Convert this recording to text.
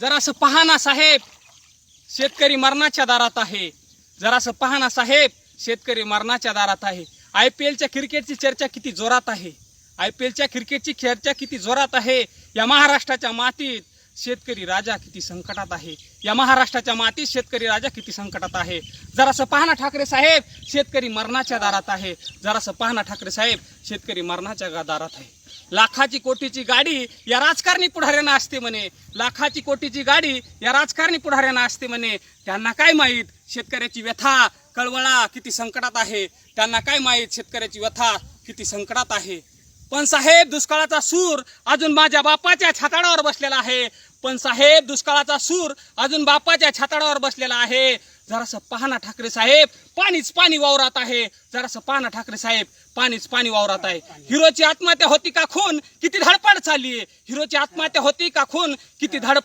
जरासं पहाना साहेब शेतकरी मरणाच्या दारात आहे. जरासं पहाना साहेब शेतकरी मरणाच्या दारात आहे. आय पी एलच्या क्रिकेटची चर्चा किती जोरात आहे. आय पी एलच्या क्रिकेटची चर्चा किती जोरात आहे. या महाराष्ट्राच्या मातीत शेतकरी राजा किती संकटात आहे. या महाराष्ट्राच्या मातीत शेतकरी राजा किती संकटात आहे. जरासं पहाना ठाकरे साहेब शेतकरी मरणाच्या दारात आहे. जरासं पहाना ठाकरे साहेब शेतकरी मरणाच्या दारात आहे. लाखाची कोटीची गाडी या राजकारणी पुढाऱ्यांना असते म्हणे. लाखाची कोटीची गाडी या राजकारणी पुढाऱ्यांना असते म्हणे. त्यांना काय माहीत शेतकऱ्याची व्यथा कळवळा किती संकटात आहे? त्यांना काय माहीत शेतकऱ्याची व्यथा किती संकटात आहे? पण साहेब दुष्काळाचा सूर अजून माझ्या बापाच्या छाताडावर बसलेला आहे. पण साहेब दुष्काळाचा सूर अजून बापाच्या छाताडावर बसलेला आहे. जरासं पहाना ठाकरे साहेब पाणीच पाणी वावरात आहे. जरासं पहाना ठाकरे साहेब पाणीच पाणी वावरात आहे. हिरोची आत्महत्या होती का खून? किती धडपड चालली आहे. हिरोची आत्महत्या होती का खून? किती धडपड